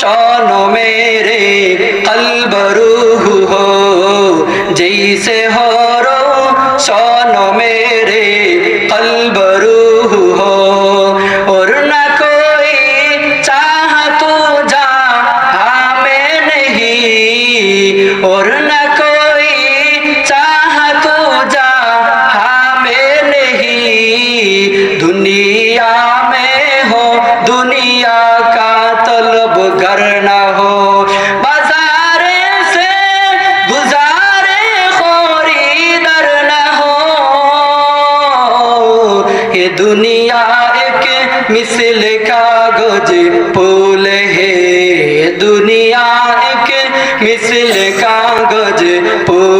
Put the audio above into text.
शानो मेरे कल्ब रूह हो, जैसे हो रो शानो मेरे कल्ब रूह हो। और न कोई चाह तू जा हमें नहीं, और न कोई चाह तू जा हमें नहीं। दुनिया में हो, दुनिया दुनिया एक मिसल कागज़ पुल है। दुनिया एक मिसल कागज़ पुल